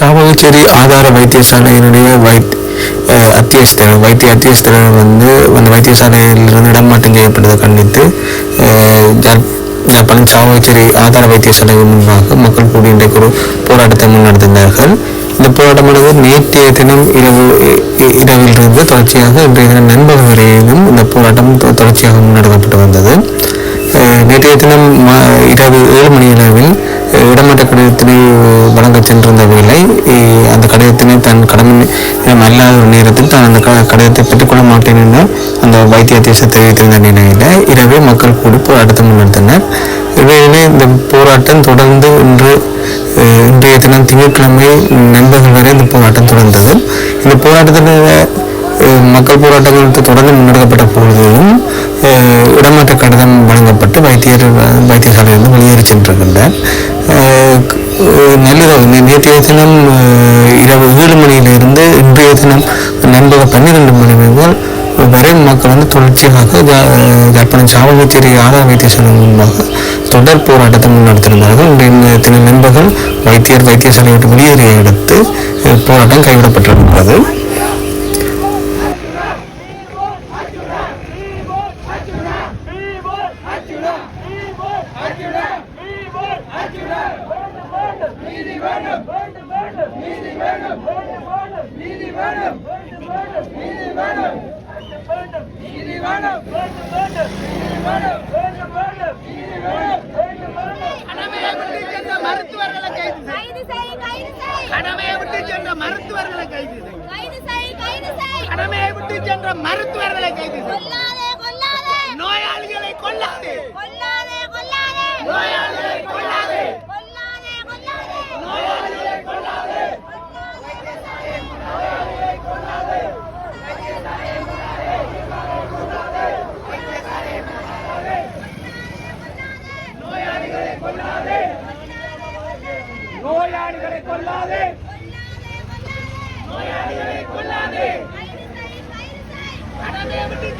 சாவகச்சேரி ஆதார வைத்தியசாலையினுடைய வைத் அஹ், அத்தியஸ்தர் வைத்திய அத்தியஸ்தர் வந்து அந்த வைத்தியசாலையிலிருந்து இடமாற்றம் செய்யப்பட்டதை கண்டித்து அஹ், சாவகச்சேரி ஆதார வைத்தியசாலை முன்பாக மக்கள் கூடி இன்றைக்கு ஒரு போராட்டத்தை முன்னெடுத்திருந்தார்கள். இந்த போராட்டமானது நேற்றைய தினம் இரவு இ- இரவிலிருந்து தொடர்ச்சியாக இன்றைய தினம் நண்பகல் வரையிலும் இந்த போராட்டம் தொடர்ச்சியாக முன்னெடுக்கப்பட்டு வந்தது. நேற்றைய தினம் இரவு ஏழு மணி அளவில் அஹ் இடமாற்ற கடிதத்தினை வழங்கச் சென்றிருந்த வேளை அந்த கடிதத்தினை தன் கடமை அல்லாத ஒரு நேரத்தில் தான் அந்த க- கடிதத்தை பெற்றுக்கொள்ள மாட்டேன் என அந்த வைத்திய அத்தியட்சர் தெரிவித்திருந்த நிலையில இரவே மக்கள் கூடி போராட்டத்தை முன்னெடுத்தனர் இவையிலே இந்த போராட்டம் தொடர்ந்து இன்று இன்றைய தினம் திங்கட்கிழமை நண்பர்கள் வரை இந்த போராட்டம் தொடர்ந்தது. இந்த போராட்டத்தில் மக்கள் போராட்டங்களுக்கு தொடர்ந்து முன்னெடுக்கப்பட்ட பொழுதிலும் இடமாற்ற கடிதம் வழங்கப்பட்டு வைத்தியர் வைத்தியசாலையிலிருந்து வெளியேறி சென்றிருக்கின்றார் நள்ளிரவு நேற்றைய தினம் இரவு ஏழு மணியிலிருந்து இன்றைய தினம் நண்பகல் பன்னிரெண்டு மணி முதல் வரை மக்கள் வந்து தொடர்ச்சியாக ஜா- யாழ்ப்பாணம் சாவகச்சேரி ஆதார வைத்தியசாலை முன்பாக தொடர் போராட்டத்தை முன்னெடுத்திருந்தார்கள். இன்றைய தின நண்பர்கள் வைத்தியர் வைத்தியசாலை விட்டு வெளியேறிய அடுத்து போராட்டம் கைவிடப்பட்டிருக்கிறது மருத்துவர்களை கைது கடமையை விட்டு சென்ற மருத்துவர்களை கைது செய். கைது செய் கைது செய் கடமையை விட்டு சென்ற மருத்துவர்களை கைது செய். கொல்லாதே கொல்லாதே நோயாளிகளை கொல்லாதே கொல்லாதே கொல்லாதே நோயாளிகளை கொல்லாதே கொல்லாதே கொல்லாதே நோயாளிகளை கொல்லாதே கடமையை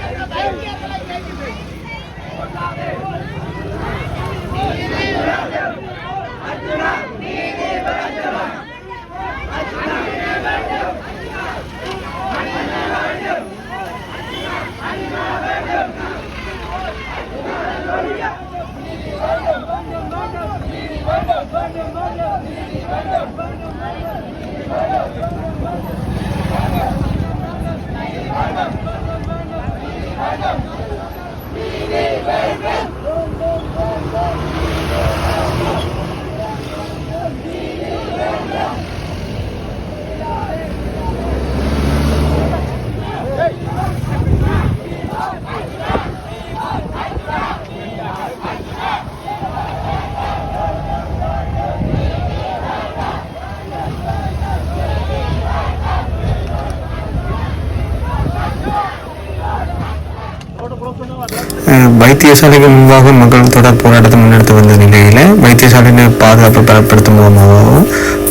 வைத்தியசாலைக்கு முன்பாக மக்கள் தொடர் போராட்டத்தை முன்னெடுத்து வந்த நிலையில் வைத்தியசாலையின் பாதுகாப்பை பலப்படுத்தும் மூலமாகவும்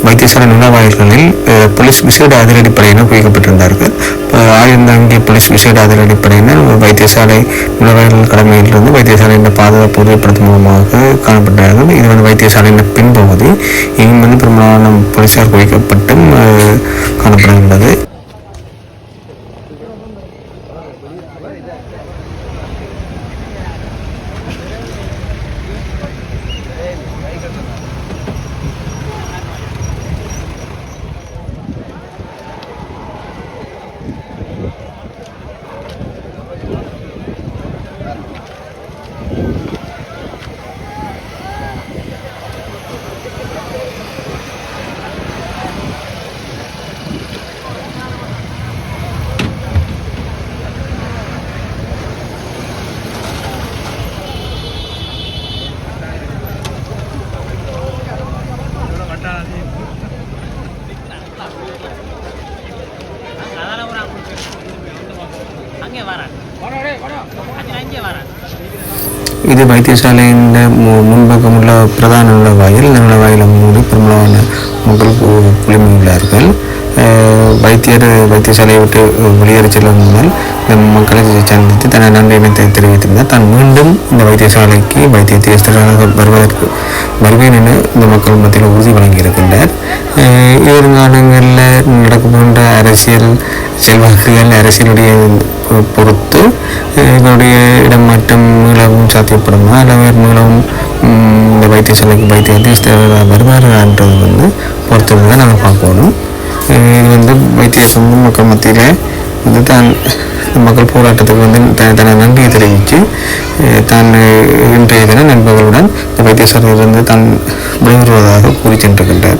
வைத்தியசாலை நுழைவாயில்களில் போலீஸ் விசேட அதிரடிப்படையினர் குவிக்கப்பட்டிருந்தார்கள். அஹ், ஆயிரம் அங்கே போலீஸ் விசேட அதிரடிப்படையினர் வைத்தியசாலை நுழைவாயில் கடமையிலிருந்து வைத்தியசாலையின் பாதுகாப்பு உறுதிப்படுத்தும் மூலமாக காணப்பட்டார்கள். இது வந்து வைத்தியசாலையின் பின்பகுதி இங்கு வந்து பெரும்பாலான போலீசார் குவிக்கப்பட்டும் காணப்படுகின்றது. இது வைத்தியசாலையின் மு- முன்பக்கம் உள்ள பிரதான வாயில் நல்ல வாயில் மூடி பெரும்பாலான மக்கள் கு- குழுமியுள்ளார்கள் வைத்தியர் வைத்தியசாலையை விட்டு வெளியேறி செல்லும் முதல் இந்த மக்களை சந்தித்து தனது நன்றியினை தெரிவித்திருந்தார். தான் மீண்டும் இந்த வைத்தியசாலைக்கு வைத்திய தேஸ்தராக வருவதற்கு வருவேன் என இந்த மக்கள் மத்தியில் உறுதி வழங்கியிருக்கின்றார். எதிர்காலங்களில் நடக்கும் போன்ற அரசியல் செல்வாக்குகள் அரசியலுடைய பொ- பொறுத்து அஹ், இதனுடைய இடமாற்றம் மீளவும் சாத்தியப்படுமா? அல்லது மீளவும் இந்த வைத்தியசாலைக்கு வைத்திய தேஸ்தராக வருவார்கள்ன்றது வந்து பொறுத்து தான் நாங்கள் பார்க்கணும். இது வந்து வைத்திய சங்கம் மக்கள் மத்தியில் வந்து தான் மக்கள் போராட்டத்துக்கு வந்து த- தனது நன்றியை தெரிவித்து தான் இன்றைய தினம் நண்பர்களுடன் இந்த வைத்தியசாலையிலிருந்து தான் விடைபெறுவதாக கூறி சென்றிருக்கின்றார்.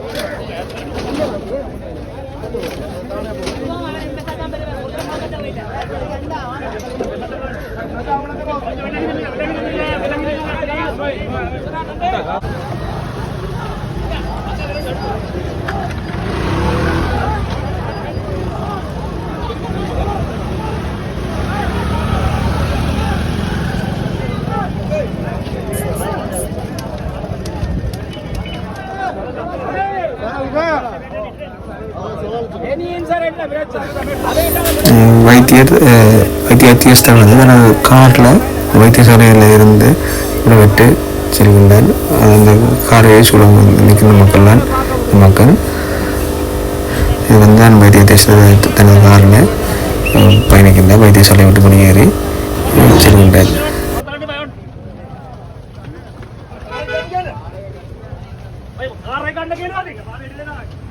வைத்தியர் அஹ், வைத்திய அத்தியஸ்தர் வந்து தனது காரில் வைத்தியசாலையில் இருந்து விட்டு செல்கின்றார் அந்த காரையை சூழல் நிற்கின்ற மக்கள்லாம் மக்கள். இது வந்து அந்த வைத்திய தனது காரில் பயணிக்கின்றார் வைத்தியசாலை விட்டு வெளியேறி அஹ், செல்கின்றார் அஹ், வைத்தியுடைய காருக்கு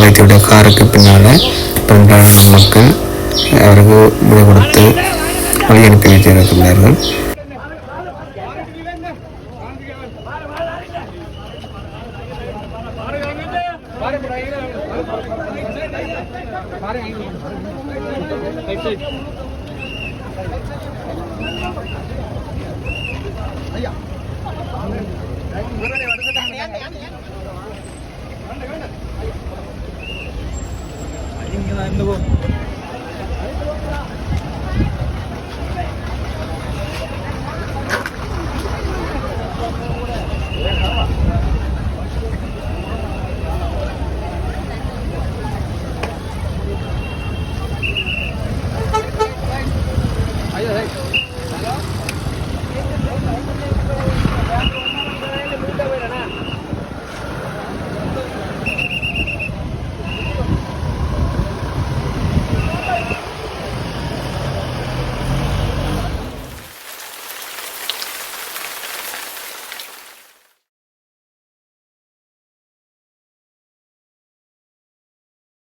വൈദ്യയുടെ കാറൊക്കെ പിന്നാലെ പെൺകുട്ടികളുടെ മക്കൾ അവർക്ക് ഇവിടെ കൊടുത്ത് വഴി എനിക്ക്